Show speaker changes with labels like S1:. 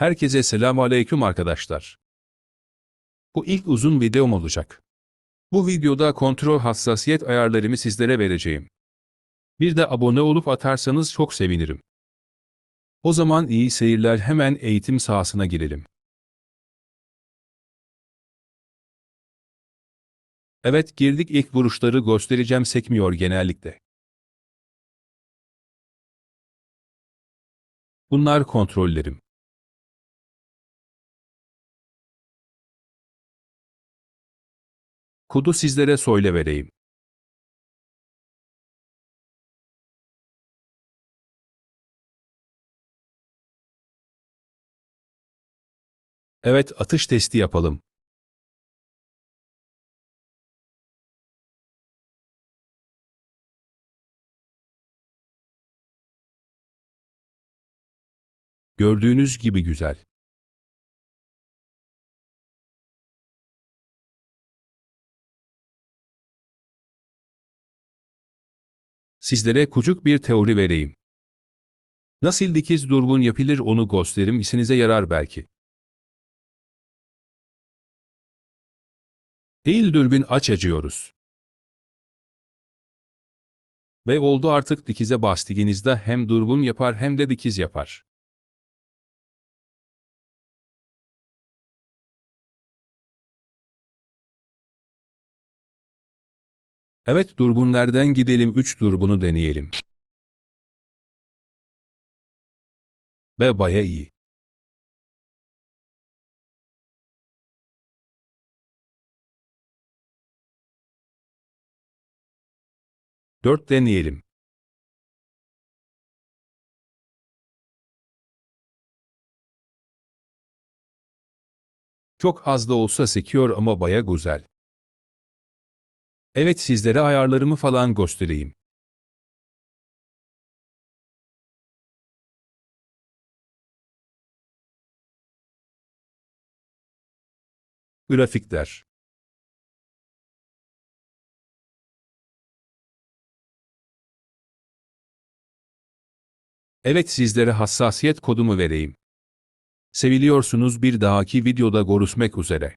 S1: Herkese selamu aleyküm arkadaşlar. Bu ilk uzun videom olacak. Bu videoda kontrol hassasiyet ayarlarımı sizlere vereceğim. Bir de abone olup atarsanız çok sevinirim. O zaman iyi seyirler hemen eğitim sahasına girelim. Evet girdik ilk vuruşları göstereceğim sekmiyor genellikle. Bunlar kontrollerim. Kodu sizlere söyle vereyim. Evet, atış testi yapalım. Gördüğünüz gibi güzel. Sizlere küçük bir teori vereyim. Nasıl dikiz durgun yapılır onu gösterim işinize yarar belki. Değil dürbün açacıyoruz. Ve oldu artık dikize bastığınızda hem durgun yapar hem de dikiz yapar. Evet durgunlardan gidelim 3 durbunu deneyelim. Ve baya iyi. Dört deneyelim. Çok az da olsa sekiyor ama baya güzel. Evet sizlere ayarlarımı falan göstereyim. Grafikler Evet sizlere hassasiyet kodumu vereyim. Seviliyorsunuz bir dahaki videoda görüşmek üzere.